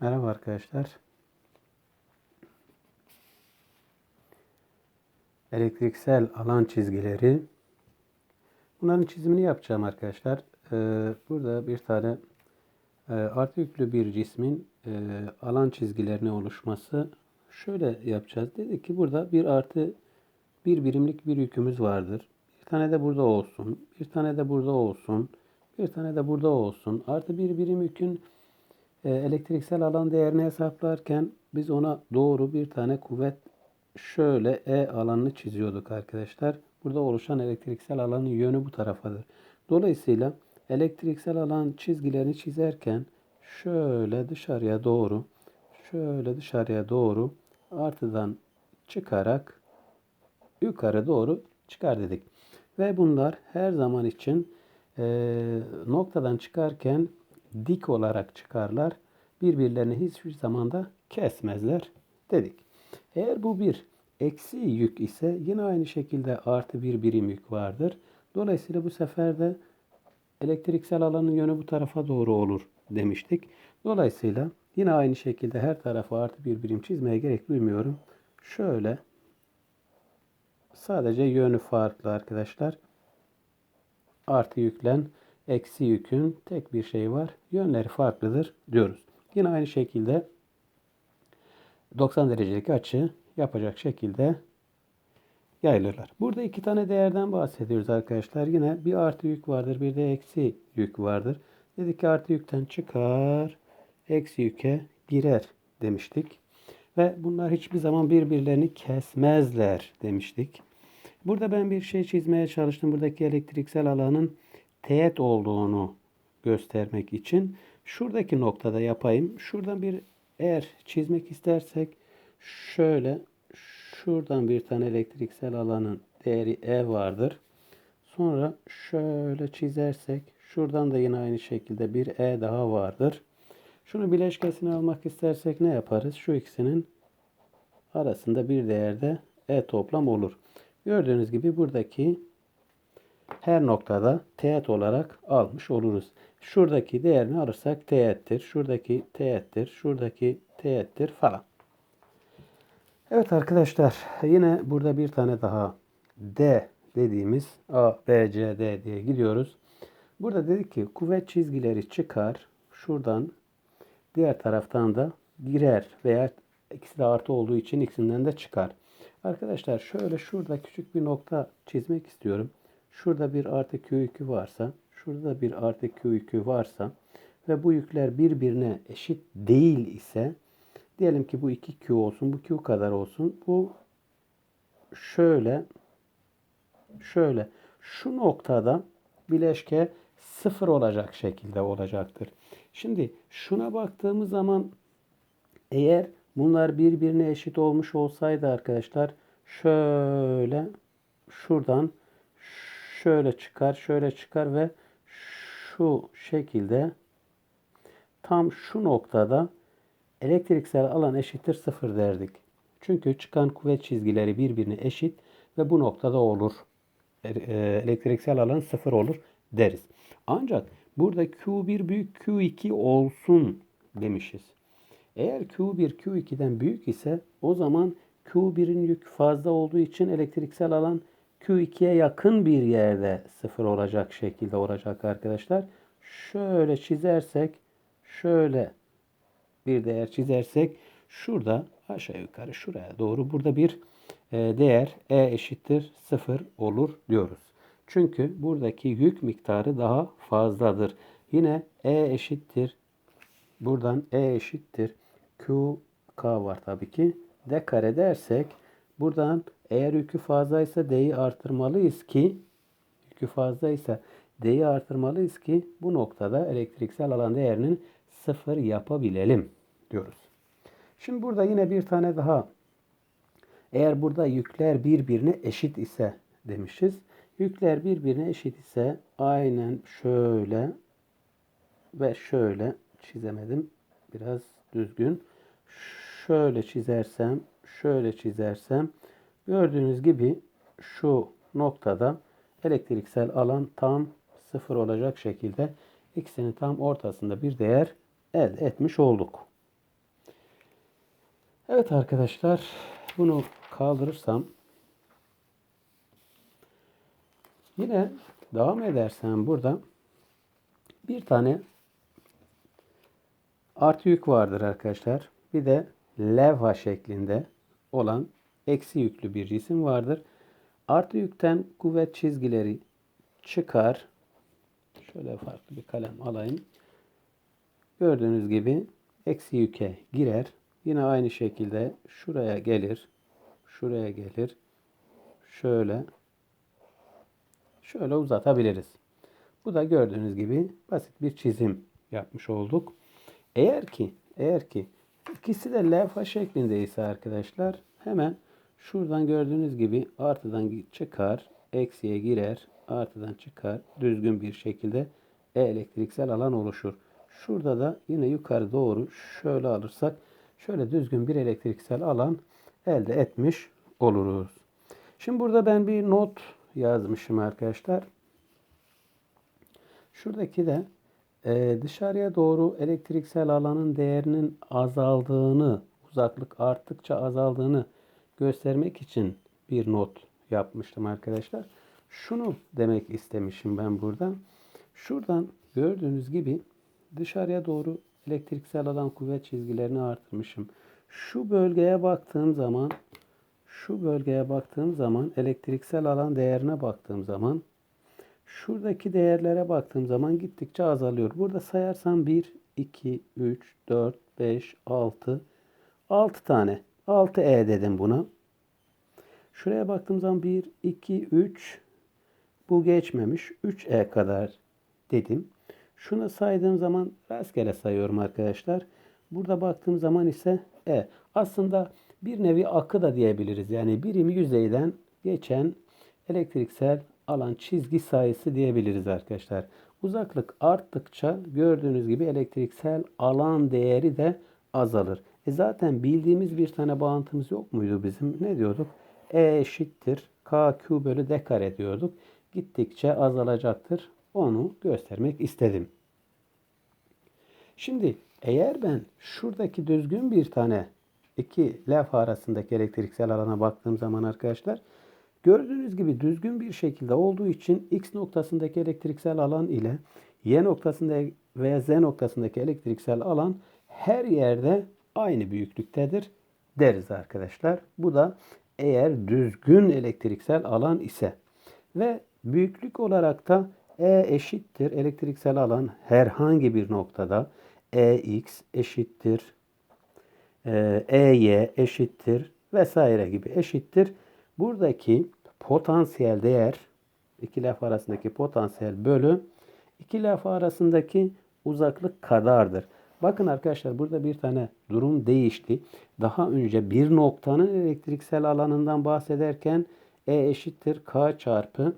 Merhaba arkadaşlar. Elektriksel alan çizgileri. Bunların çizimini yapacağım arkadaşlar. Ee, burada bir tane e, artı yüklü bir cismin e, alan çizgilerine oluşması. Şöyle yapacağız. Dedik ki burada bir artı bir birimlik bir yükümüz vardır. Bir tane de burada olsun. Bir tane de burada olsun. Bir tane de burada olsun. Artı bir birim yükün elektriksel alan değerini hesaplarken biz ona doğru bir tane kuvvet şöyle E alanını çiziyorduk arkadaşlar. Burada oluşan elektriksel alanın yönü bu tarafadır. Dolayısıyla elektriksel alan çizgilerini çizerken şöyle dışarıya doğru şöyle dışarıya doğru artıdan çıkarak yukarı doğru çıkar dedik. Ve bunlar her zaman için e, noktadan çıkarken dik olarak çıkarlar. Birbirlerini hiçbir zamanda kesmezler dedik. Eğer bu bir eksi yük ise yine aynı şekilde artı bir birim yük vardır. Dolayısıyla bu sefer de elektriksel alanın yönü bu tarafa doğru olur demiştik. Dolayısıyla yine aynı şekilde her tarafa artı bir birim çizmeye gerek duymuyorum. Şöyle sadece yönü farklı arkadaşlar. Artı yüklen eksi yükün tek bir şey var. Yönleri farklıdır diyoruz. Yine aynı şekilde 90 derecelik açı yapacak şekilde yayılırlar. Burada iki tane değerden bahsediyoruz arkadaşlar. Yine bir artı yük vardır, bir de eksi yük vardır. Dedik ki artı yükten çıkar, eksi yüke girer demiştik. Ve bunlar hiçbir zaman birbirlerini kesmezler demiştik. Burada ben bir şey çizmeye çalıştım. Buradaki elektriksel alanın teğet olduğunu göstermek için şuradaki noktada yapayım. Şuradan bir eğer çizmek istersek şöyle şuradan bir tane elektriksel alanın değeri E vardır. Sonra şöyle çizersek şuradan da yine aynı şekilde bir E daha vardır. Şunu bileşkesini almak istersek ne yaparız? Şu ikisinin arasında bir değerde E toplam olur. Gördüğünüz gibi buradaki her noktada teğet olarak almış oluruz. Şuradaki değerini alırsak teğettir. Şuradaki teğettir. Şuradaki teğettir falan. Evet arkadaşlar yine burada bir tane daha D dediğimiz A, B, C, D diye gidiyoruz. Burada dedik ki kuvvet çizgileri çıkar. Şuradan diğer taraftan da girer veya ikisi de artı olduğu için ikisinden de çıkar. Arkadaşlar şöyle şurada küçük bir nokta çizmek istiyorum. Şurada bir artı Q yükü varsa, şurada bir artı Q yükü varsa ve bu yükler birbirine eşit değil ise diyelim ki bu 2Q olsun, bu Q kadar olsun. Bu şöyle şöyle şu noktada bileşke sıfır olacak şekilde olacaktır. Şimdi şuna baktığımız zaman eğer bunlar birbirine eşit olmuş olsaydı arkadaşlar şöyle şuradan şöyle çıkar, şöyle çıkar ve şu şekilde tam şu noktada elektriksel alan eşittir sıfır derdik. Çünkü çıkan kuvvet çizgileri birbirine eşit ve bu noktada olur. E, e, elektriksel alan sıfır olur deriz. Ancak burada Q1 büyük Q2 olsun demişiz. Eğer Q1 Q2'den büyük ise o zaman Q1'in yük fazla olduğu için elektriksel alan Q2'ye yakın bir yerde sıfır olacak şekilde olacak arkadaşlar. Şöyle çizersek şöyle bir değer çizersek şurada aşağı yukarı şuraya doğru burada bir e, değer E eşittir sıfır olur diyoruz. Çünkü buradaki yük miktarı daha fazladır. Yine E eşittir. Buradan E eşittir. Q K var tabii ki. D kare dersek buradan eğer yükü fazlaysa D'yi artırmalıyız ki yükü fazlaysa D'yi artırmalıyız ki bu noktada elektriksel alan değerinin sıfır yapabilelim diyoruz. Şimdi burada yine bir tane daha eğer burada yükler birbirine eşit ise demişiz. Yükler birbirine eşit ise aynen şöyle ve şöyle çizemedim. Biraz düzgün. Şöyle çizersem, şöyle çizersem gördüğünüz gibi şu noktada elektriksel alan tam sıfır olacak şekilde ikisinin tam ortasında bir değer elde etmiş olduk. Evet arkadaşlar bunu kaldırırsam yine devam edersem burada bir tane artı yük vardır arkadaşlar. Bir de levha şeklinde olan eksi yüklü bir cisim vardır. Artı yükten kuvvet çizgileri çıkar. Şöyle farklı bir kalem alayım. Gördüğünüz gibi eksi yüke girer. Yine aynı şekilde şuraya gelir. Şuraya gelir. Şöyle. Şöyle uzatabiliriz. Bu da gördüğünüz gibi basit bir çizim yapmış olduk. Eğer ki eğer ki ikisi de levha şeklindeyse arkadaşlar hemen şuradan gördüğünüz gibi artıdan çıkar, eksiye girer, artıdan çıkar. Düzgün bir şekilde elektriksel alan oluşur. Şurada da yine yukarı doğru şöyle alırsak şöyle düzgün bir elektriksel alan elde etmiş oluruz. Şimdi burada ben bir not yazmışım arkadaşlar. Şuradaki de e, dışarıya doğru elektriksel alanın değerinin azaldığını, uzaklık arttıkça azaldığını göstermek için bir not yapmıştım arkadaşlar. Şunu demek istemişim ben burada. Şuradan gördüğünüz gibi dışarıya doğru elektriksel alan kuvvet çizgilerini artırmışım. Şu bölgeye baktığım zaman şu bölgeye baktığım zaman elektriksel alan değerine baktığım zaman şuradaki değerlere baktığım zaman gittikçe azalıyor. Burada sayarsam 1, 2, 3, 4, 5, 6, 6 tane. 6E dedim buna. Şuraya baktığım zaman 1, 2, 3 bu geçmemiş. 3E kadar dedim. Şunu saydığım zaman rastgele sayıyorum arkadaşlar. Burada baktığım zaman ise E. Aslında bir nevi akı da diyebiliriz. Yani birim yüzeyden geçen elektriksel alan çizgi sayısı diyebiliriz arkadaşlar. Uzaklık arttıkça gördüğünüz gibi elektriksel alan değeri de azalır. E zaten bildiğimiz bir tane bağıntımız yok muydu bizim? Ne diyorduk? E eşittir KQ bölü D kare diyorduk. Gittikçe azalacaktır. Onu göstermek istedim. Şimdi eğer ben şuradaki düzgün bir tane iki levha arasındaki elektriksel alana baktığım zaman arkadaşlar gördüğünüz gibi düzgün bir şekilde olduğu için X noktasındaki elektriksel alan ile Y noktasında veya Z noktasındaki elektriksel alan her yerde aynı büyüklüktedir deriz arkadaşlar. Bu da eğer düzgün elektriksel alan ise ve büyüklük olarak da E eşittir elektriksel alan herhangi bir noktada EX eşittir EY e eşittir vesaire gibi eşittir. Buradaki potansiyel değer iki laf arasındaki potansiyel bölü iki laf arasındaki uzaklık kadardır. Bakın arkadaşlar burada bir tane durum değişti. Daha önce bir noktanın elektriksel alanından bahsederken E eşittir K çarpı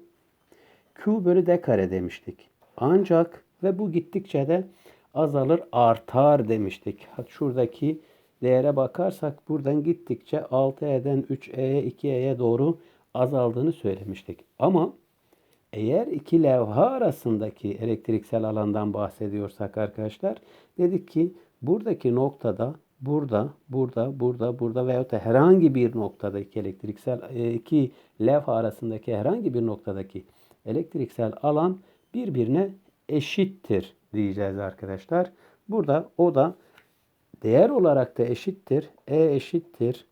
Q bölü D kare demiştik. Ancak ve bu gittikçe de azalır artar demiştik. Şuradaki değere bakarsak buradan gittikçe 6E'den 3E'ye 2E'ye doğru azaldığını söylemiştik. Ama eğer iki levha arasındaki elektriksel alandan bahsediyorsak arkadaşlar dedik ki buradaki noktada burada, burada, burada, burada veyahut da herhangi bir noktadaki elektriksel e, iki levha arasındaki herhangi bir noktadaki elektriksel alan birbirine eşittir diyeceğiz arkadaşlar. Burada o da değer olarak da eşittir. E eşittir.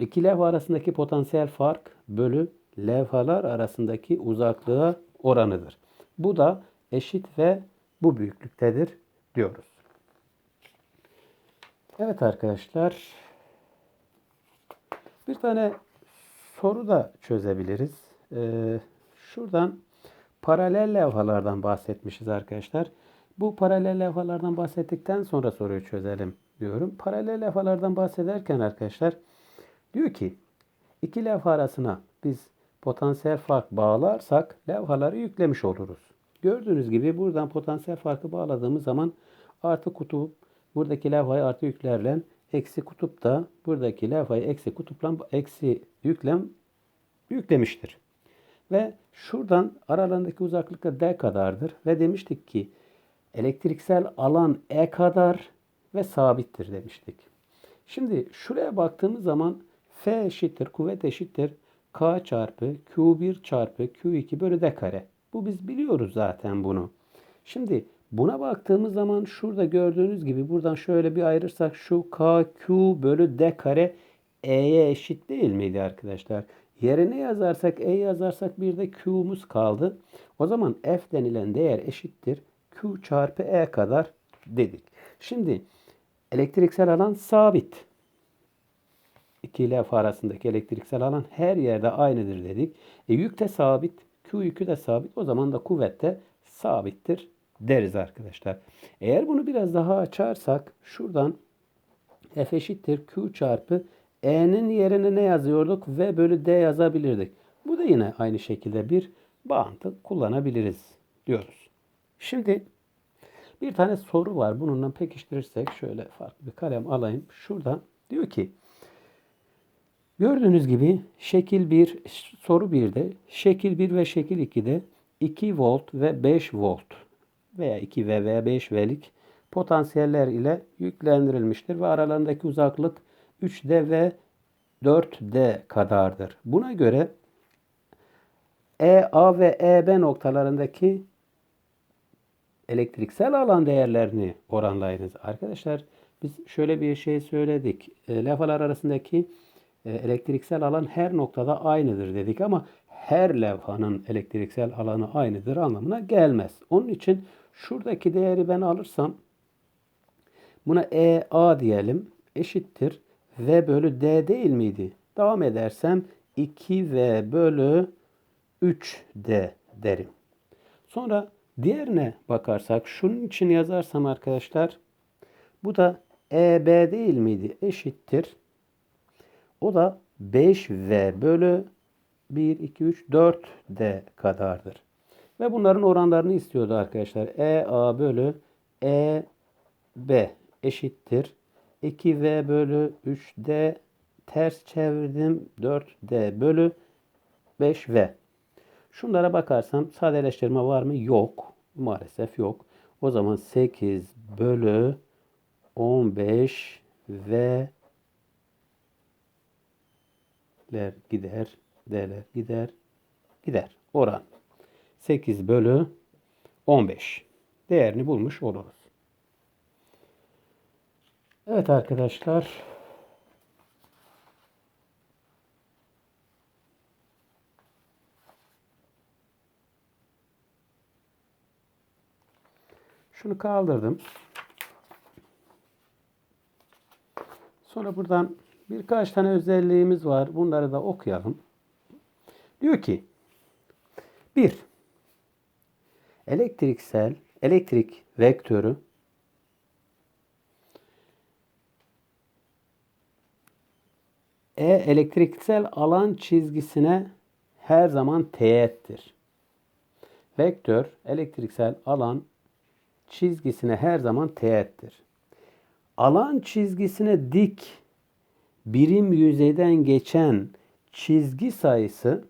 İki levha arasındaki potansiyel fark bölü levhalar arasındaki uzaklığa oranıdır. Bu da eşit ve bu büyüklüktedir diyoruz. Evet arkadaşlar. Bir tane soru da çözebiliriz. Ee, şuradan paralel levhalardan bahsetmişiz arkadaşlar. Bu paralel levhalardan bahsettikten sonra soruyu çözelim diyorum. Paralel levhalardan bahsederken arkadaşlar diyor ki iki levha arasına biz potansiyel fark bağlarsak levhaları yüklemiş oluruz. Gördüğünüz gibi buradan potansiyel farkı bağladığımız zaman artı kutup buradaki levhayı artı yüklerle eksi kutup da buradaki levhayı eksi kutupla eksi yüklem yüklemiştir. Ve şuradan aralarındaki uzaklık da D kadardır. Ve demiştik ki elektriksel alan E kadar ve sabittir demiştik. Şimdi şuraya baktığımız zaman F eşittir, kuvvet eşittir K çarpı Q1 çarpı Q2 bölü D kare. Bu biz biliyoruz zaten bunu. Şimdi buna baktığımız zaman şurada gördüğünüz gibi buradan şöyle bir ayırırsak şu KQ bölü D kare E'ye eşit değil miydi arkadaşlar? Yerine yazarsak E yazarsak bir de Q'muz kaldı. O zaman F denilen değer eşittir. Q çarpı E kadar dedik. Şimdi elektriksel alan sabit. İki lef arasındaki elektriksel alan her yerde aynıdır dedik. E, yük de sabit. Q yükü de sabit. O zaman da kuvvet de sabittir deriz arkadaşlar. Eğer bunu biraz daha açarsak şuradan F eşittir Q çarpı E'nin yerine ne yazıyorduk? V bölü D yazabilirdik. Bu da yine aynı şekilde bir bağıntı kullanabiliriz diyoruz. Şimdi bir tane soru var. Bununla pekiştirirsek şöyle farklı bir kalem alayım. Şurada diyor ki gördüğünüz gibi şekil 1 soru 1'de şekil 1 ve şekil 2'de 2 volt ve 5 volt veya 2 V veya 5 V'lik potansiyeller ile yüklendirilmiştir ve aralarındaki uzaklık 3D ve 4D kadardır. Buna göre EA ve EB noktalarındaki elektriksel alan değerlerini oranlayınız. Arkadaşlar biz şöyle bir şey söyledik. E, levhalar arasındaki elektriksel alan her noktada aynıdır dedik ama her levhanın elektriksel alanı aynıdır anlamına gelmez. Onun için şuradaki değeri ben alırsam buna EA diyelim eşittir V bölü D değil miydi? Devam edersem 2V bölü 3D derim. Sonra diğerine bakarsak şunun için yazarsam arkadaşlar bu da EB değil miydi? Eşittir. O da 5V bölü 1, 2, 3, 4D kadardır. Ve bunların oranlarını istiyordu arkadaşlar. EA bölü EB eşittir. 2V bölü 3D ters çevirdim 4D bölü 5V. Şunlara bakarsam sadeleştirme var mı? Yok. Maalesef yok. O zaman 8 bölü 15 V ler gider, D'ler gider, gider. Oran 8 bölü 15. Değerini bulmuş oluruz. Evet arkadaşlar. Şunu kaldırdım. Sonra buradan birkaç tane özelliğimiz var. Bunları da okuyalım. Diyor ki bir elektriksel elektrik vektörü E elektriksel alan çizgisine her zaman teğettir. Vektör elektriksel alan çizgisine her zaman teğettir. Alan çizgisine dik birim yüzeyden geçen çizgi sayısı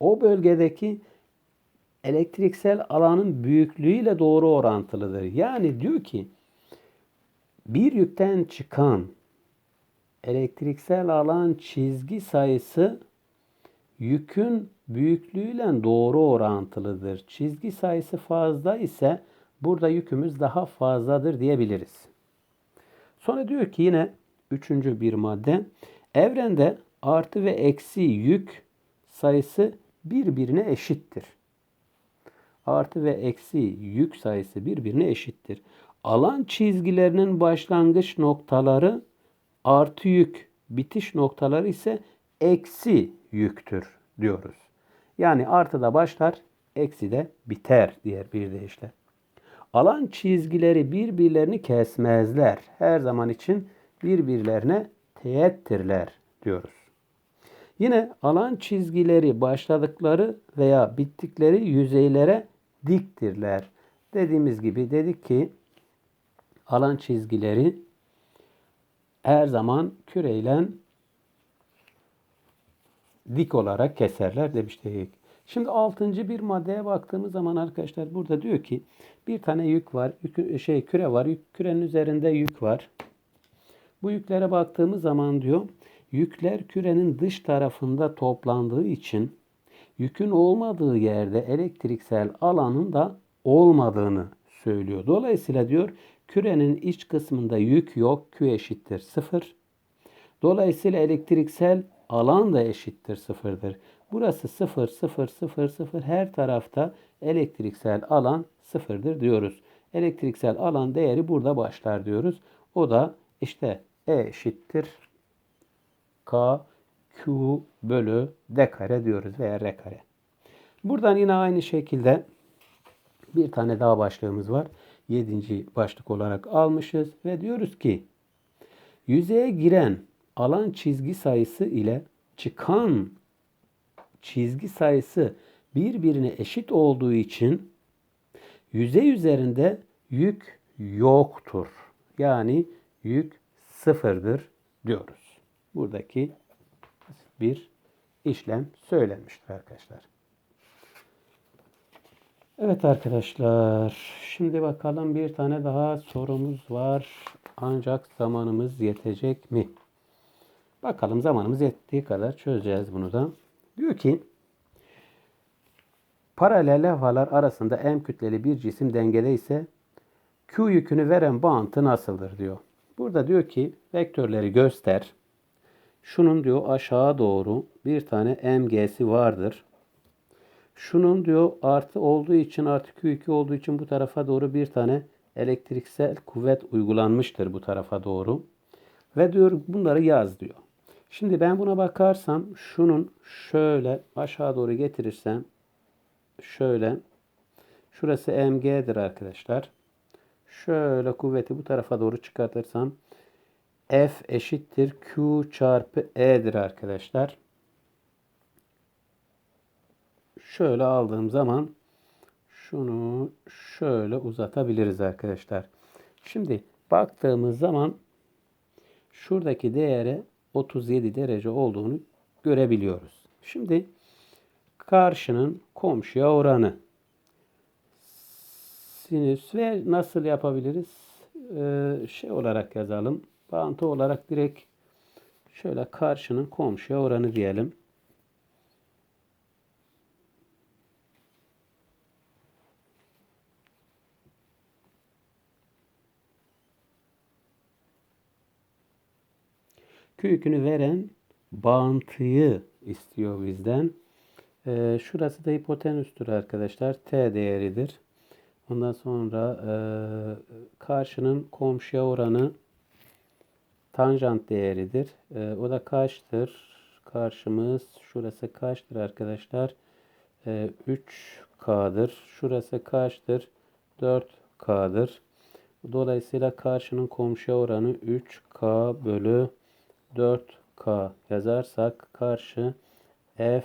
o bölgedeki elektriksel alanın büyüklüğüyle doğru orantılıdır. Yani diyor ki bir yükten çıkan elektriksel alan çizgi sayısı yükün büyüklüğüyle doğru orantılıdır. Çizgi sayısı fazla ise burada yükümüz daha fazladır diyebiliriz. Sonra diyor ki yine üçüncü bir madde evrende artı ve eksi yük sayısı birbirine eşittir. Artı ve eksi yük sayısı birbirine eşittir. Alan çizgilerinin başlangıç noktaları artı yük bitiş noktaları ise eksi yüktür diyoruz. Yani artıda başlar, eksi de biter diğer bir deyişle. Alan çizgileri birbirlerini kesmezler. Her zaman için birbirlerine teğettirler diyoruz. Yine alan çizgileri başladıkları veya bittikleri yüzeylere diktirler. Dediğimiz gibi dedik ki alan çizgileri her zaman küreyle dik olarak keserler demiştik. Şimdi altıncı bir maddeye baktığımız zaman arkadaşlar burada diyor ki bir tane yük var. Yük, şey küre var. Yük, kürenin üzerinde yük var. Bu yüklere baktığımız zaman diyor yükler kürenin dış tarafında toplandığı için yükün olmadığı yerde elektriksel alanın da olmadığını söylüyor. Dolayısıyla diyor kürenin iç kısmında yük yok. Q eşittir 0. Dolayısıyla elektriksel alan da eşittir sıfırdır. Burası 0, 0, 0, 0 her tarafta elektriksel alan sıfırdır diyoruz. Elektriksel alan değeri burada başlar diyoruz. O da işte E eşittir K Q bölü D kare diyoruz veya R kare. Buradan yine aynı şekilde bir tane daha başlığımız var. Yedinci başlık olarak almışız ve diyoruz ki yüzeye giren alan çizgi sayısı ile çıkan çizgi sayısı birbirine eşit olduğu için yüzey üzerinde yük yoktur. Yani yük sıfırdır diyoruz. Buradaki bir işlem söylenmiştir arkadaşlar. Evet arkadaşlar. Şimdi bakalım bir tane daha sorumuz var. Ancak zamanımız yetecek mi? Bakalım zamanımız yettiği kadar çözeceğiz bunu da. Diyor ki paralel levhalar arasında M kütleli bir cisim dengede ise Q yükünü veren bağıntı nasıldır diyor. Burada diyor ki vektörleri göster. Şunun diyor aşağı doğru bir tane MG'si vardır. Şunun diyor artı olduğu için artı Q2 olduğu için bu tarafa doğru bir tane elektriksel kuvvet uygulanmıştır bu tarafa doğru. Ve diyor bunları yaz diyor. Şimdi ben buna bakarsam şunun şöyle aşağı doğru getirirsem şöyle şurası mg'dir arkadaşlar. Şöyle kuvveti bu tarafa doğru çıkartırsam F eşittir Q çarpı E'dir arkadaşlar. Şöyle aldığım zaman şunu şöyle uzatabiliriz arkadaşlar. Şimdi baktığımız zaman şuradaki değere 37 derece olduğunu görebiliyoruz. Şimdi karşının komşuya oranı sinüs ve nasıl yapabiliriz? Ee, şey olarak yazalım. Bağıntı olarak direkt şöyle karşının komşuya oranı diyelim. Kökünü veren bağıntıyı istiyor bizden. Ee, şurası da hipotenüstür arkadaşlar. T değeridir. Ondan sonra e, karşının komşuya oranı tanjant değeridir. E, o da kaçtır? Karşımız şurası kaçtır arkadaşlar? E, 3K'dır. Şurası kaçtır? 4K'dır. Dolayısıyla karşının komşuya oranı 3K bölü 4K yazarsak karşı F